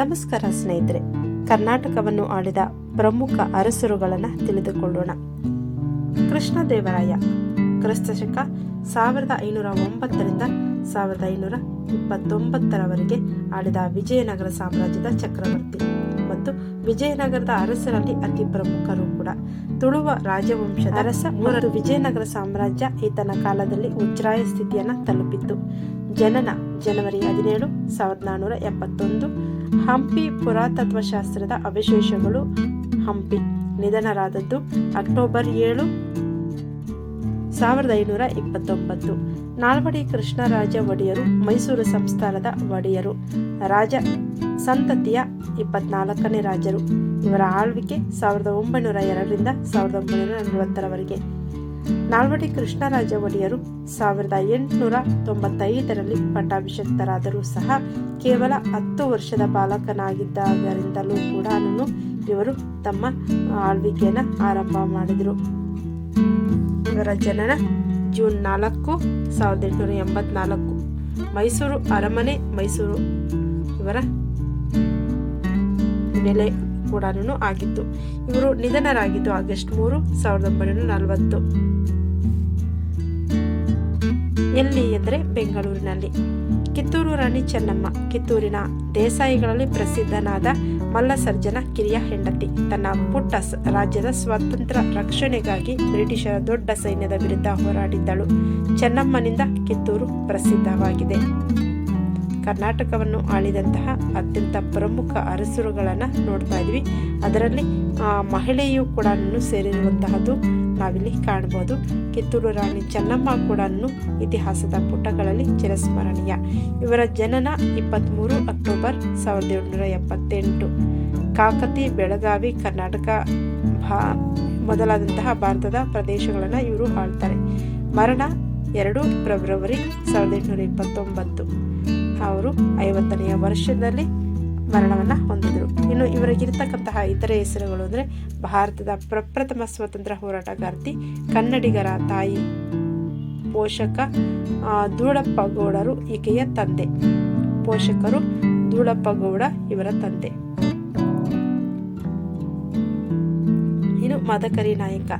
ನಮಸ್ಕಾರ ಸ್ನೇಹಿತರೆ ಕರ್ನಾಟಕವನ್ನು ಆಳಿದ ಪ್ರಮುಖ ಅರಸರುಗಳನ್ನು ತಿಳಿದುಕೊಳ್ಳೋಣ. ಕೃಷ್ಣದೇವರಾಯ ಕ್ರಿಸ್ತಶಕ ಸಾವಿರದ ಐನೂರ ಒಂಬತ್ತರಿಂದ ಸಾವಿರದ ಐನೂರ ಇಪ್ಪತ್ತೊಂಬತ್ತರವರೆಗೆ ಆಳಿದ ವಿಜಯನಗರ ಸಾಮ್ರಾಜ್ಯದ ಚಕ್ರವರ್ತಿ ಮತ್ತು ವಿಜಯನಗರದ ಅರಸರಲ್ಲಿ ಅತಿ ಪ್ರಮುಖರು ಕೂಡ. ತುಳುವ ರಾಜವಂಶದ ಅರಸ ಮೂರರು ವಿಜಯನಗರ ಸಾಮ್ರಾಜ್ಯ ಈತನ ಕಾಲದಲ್ಲಿ ಉಜ್ರಾಯ ಸ್ಥಿತಿಯನ್ನು ತಲುಪಿತ್ತು. ಜನನ ಜನವರಿ ಹದಿನೇಳು ಸಾವಿರದ ನಾನ್ನೂರ ಎಪ್ಪತ್ತೊಂದು ಹಂಪಿ ಪುರಾತತ್ವಶಾಸ್ತ್ರದ ಅವಶೇಷಗಳು ಹಂಪಿ. ನಿಧನರಾದದ್ದು ಅಕ್ಟೋಬರ್ ಏಳು, ಸಾವಿರದ ಐನೂರ ಇಪ್ಪತ್ತೊಂಬತ್ತು. ನಾಲ್ವಡಿ ಕೃಷ್ಣರಾಜ ಒಡೆಯರು, ಮೈಸೂರು ಸಂಸ್ಥಾನದ ಒಡೆಯರು. ರಾಜ ಸಂತತಿಯ ಇಪ್ಪತ್ನಾಲ್ಕನೇ ರಾಜರು. ಇವರ ಆಳ್ವಿಕೆ ಸಾವಿರದ ಒಂಬೈನೂರ ಎರಡರಿಂದ ಸಾವಿರದ ಒಂಬೈನೂರ ನಲವತ್ತರವರೆಗೆ. ನಾಲ್ವಡಿ ಕೃಷ್ಣರಾಜ ಒಡೆಯರು ಸಾವಿರದ ಎಂಟುನೂರ ತೊಂಬತ್ತೈದರಲ್ಲಿ ಪಟ್ಟಾಭಿಷಕ್ತರಾದರೂ ಸಹ ಕೇವಲ ಹತ್ತು ವರ್ಷದ ಬಾಲಕನಾಗಿದ್ದಾಗರಿಂದಲೂ ಕೂಡ ಇವರು ತಮ್ಮ ಆಳ್ವಿಕೆಯನ್ನು ಆರಂಭ ಮಾಡಿದರು. ಇವರ ಜನನ ಜೂನ್ ನಾಲ್ಕು, ಸಾವಿರದ ಎಂಟುನೂರ ಎಂಬತ್ನಾಲ್ಕು. ಮೈಸೂರು ಅರಮನೆ, ಮೈಸೂರು ಇವರ ನೆಲೆ ಕೂಡ ಆಗಿತ್ತು. ಇವರು ನಿಧನರಾಗಿದ್ದು ಆಗಸ್ಟ್ ಮೂರು, ಸಾವಿರದ ಒಂಬೈನೂರ ನಲವತ್ತು. ಎಲ್ಲಿ ಎಂದರೆ ಬೆಂಗಳೂರಿನಲ್ಲಿ. ಕಿತ್ತೂರು ರಾಣಿ ಚೆನ್ನಮ್ಮ, ಕಿತ್ತೂರಿನ ದೇಸಾಯಿಗಳಲ್ಲಿ ಪ್ರಸಿದ್ಧನಾದ ಮಲ್ಲಸರ್ಜನ ಕಿರಿಯ ಹೆಂಡತಿ. ತನ್ನ ಪುಟ್ಟ ರಾಜ್ಯದ ಸ್ವಾತಂತ್ರ್ಯ ರಕ್ಷಣೆಗಾಗಿ ಬ್ರಿಟಿಷರ ದೊಡ್ಡ ಸೈನ್ಯದ ವಿರುದ್ಧ ಹೋರಾಡಿದ್ದಳು. ಚೆನ್ನಮ್ಮನಿಂದ ಕಿತ್ತೂರು ಪ್ರಸಿದ್ಧವಾಗಿದೆ. ಕರ್ನಾಟಕವನ್ನು ಆಳಿದಂತಹ ಅತ್ಯಂತ ಪ್ರಮುಖ ಅರಸರುಗಳನ್ನು ನೋಡ್ತಾ ಇದ್ವಿ. ಅದರಲ್ಲಿ ಮಹಿಳೆಯು ಕೂಡ ಸೇರಿರುವಂತಹದ್ದು ನಾವಿಲ್ಲಿ ಕಾಣಬಹುದು. ಕಿತ್ತೂರು ರಾಣಿ ಚೆನ್ನಮ್ಮ ಕೂಡ ಇತಿಹಾಸದ ಪುಟಗಳಲ್ಲಿ ಚಿರಸ್ಮರಣೀಯ. ಇವರ ಜನನ ಇಪ್ಪತ್ತ್ಮೂರು ಅಕ್ಟೋಬರ್ ಸಾವಿರದ ಏಳುನೂರ ಎಪ್ಪತ್ತೆಂಟು. ಕಾಕತಿ, ಬೆಳಗಾವಿ, ಕರ್ನಾಟಕ, ಭಾ, ಮೊದಲಾದಂತಹ ಭಾರತದ ಪ್ರದೇಶಗಳನ್ನು ಇವರು ಆಳ್ತಾರೆ. ಮರಣ ಎರಡು ಫೆಬ್ರವರಿ ಸಾವಿರದ ಎಂಟುನೂರ ಇಪ್ಪತ್ತೊಂಬತ್ತು ಅವರು ಐವತ್ತನೆಯ ವರ್ಷದಲ್ಲಿ ಮರಣವನ್ನು ಹೊಂದಿದರು. ಇವರಿಗಿರ್ತಕ್ಕಂತಹ ಇತರೆ ಹೆಸರುಗಳು ಅಂದರೆ ಭಾರತದ ಪ್ರಪ್ರಥಮ ಸ್ವತಂತ್ರ ಹೋರಾಟಗಾರ್ತಿ, ಕನ್ನಡಿಗರ ತಾಯಿ, ಪೋಷಕ ಧೂಳಪ್ಪ ಗೌಡರು, ಈಕೆಯ ತಂದೆ. ಪೋಷಕರು ಧೂಳಪ್ಪ ಗೌಡ ಇವರ ತಂದೆ. ಇನ್ನು ಮದಕರಿ ನಾಯಕ.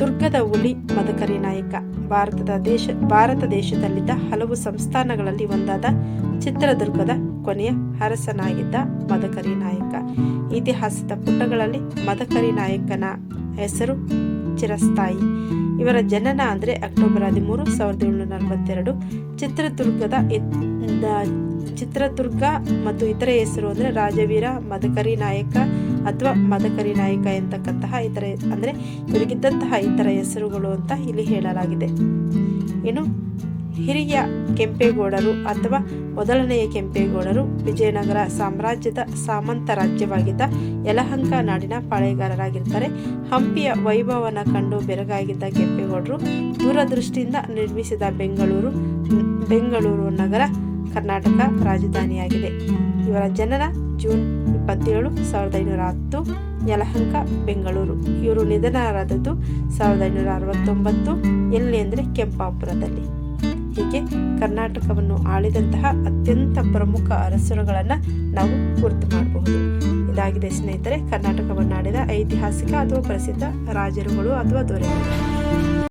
ದುರ್ಗದ ಹುಲಿ ಮದಕರಿ ನಾಯಕ. ಭಾರತದ ದೇಶ, ಭಾರತ ದೇಶದಲ್ಲಿದ್ದ ಹಲವು ಸಂಸ್ಥಾನಗಳಲ್ಲಿ ಒಂದಾದ ಚಿತ್ರದುರ್ಗದ ಕೊನೆಯ ಅರಸನಾಗಿದ್ದ ಮದಕರಿ ನಾಯಕ. ಇತಿಹಾಸದ ಪುಟಗಳಲ್ಲಿ ಮದಕರಿ ನಾಯಕನ ಹೆಸರು ಚಿರಸ್ಥಾಯಿ. ಇವರ ಜನನ ಅಂದರೆ ಅಕ್ಟೋಬರ್ ಹದಿಮೂರು, ಸಾವಿರದ ಏಳುನೂರ ನಲವತ್ತೆರಡು. ಚಿತ್ರದುರ್ಗದ ಚಿತ್ರದುರ್ಗ ಮತ್ತು ಇತರ ಹೆಸರು ಅಂದರೆ ರಾಜವೀರ, ಮದಕರಿ ನಾಯಕ ಅಥವಾ ಮದಕರಿ ನಾಯಕ ಎಂತಕ್ಕಂತಹ ಇತರ ಅಂದರೆ ಇವರಿಗಿದ್ದಂತಹ ಇತರ ಹೆಸರುಗಳು ಅಂತ ಇಲ್ಲಿ ಹೇಳಲಾಗಿದೆ. ಇನ್ನು ಹಿರಿಯ ಕೆಂಪೇಗೌಡರು ಅಥವಾ ಮೊದಲನೆಯ ಕೆಂಪೇಗೌಡರು ವಿಜಯನಗರ ಸಾಮ್ರಾಜ್ಯದ ಸಾಮಂತ ರಾಜ್ಯವಾಗಿದ್ದ ಯಲಹಂಕ ನಾಡಿನ ಪಾಳೆಗಾರರಾಗಿರ್ತಾರೆ. ಹಂಪಿಯ ವೈಭವನ ಕಂಡು ಬೆರಗಾಗಿದ್ದ ಕೆಂಪೇಗೌಡರು ದೂರದೃಷ್ಟಿಯಿಂದ ನಿರ್ಮಿಸಿದ ಬೆಂಗಳೂರು ಬೆಂಗಳೂರು ನಗರ ಕರ್ನಾಟಕ ರಾಜಧಾನಿಯಾಗಿದೆ. ಇವರ ಜನನ ಜೂನ್ ಇಪ್ಪತ್ತೇಳು, ಸಾವಿರದ ಐನೂರ ಹತ್ತು, ಯಲಹಂಕ, ಬೆಂಗಳೂರು. ಇವರು ನಿಧನರಾದದ್ದು ಸಾವಿರದ ಐನೂರ ಅರವತ್ತೊಂಬತ್ತು, ಎಲ್ಲಿ ಅಂದರೆ ಕೆಂಪಾಪುರದಲ್ಲಿ. ಹೀಗೆ ಕರ್ನಾಟಕವನ್ನು ಆಳಿದಂತಹ ಅತ್ಯಂತ ಪ್ರಮುಖ ಅರಸರುಗಳನ್ನು ನಾವು ಗುರುತು ಮಾಡಬಹುದು. ಇದಾಗಿದೆ ಸ್ನೇಹಿತರೆ ಕರ್ನಾಟಕವನ್ನು ಆಳಿದ ಐತಿಹಾಸಿಕ ಅಥವಾ ಪ್ರಸಿದ್ಧ ರಾಜರುಗಳು ಅಥವಾ ದೊರೆಗಳು.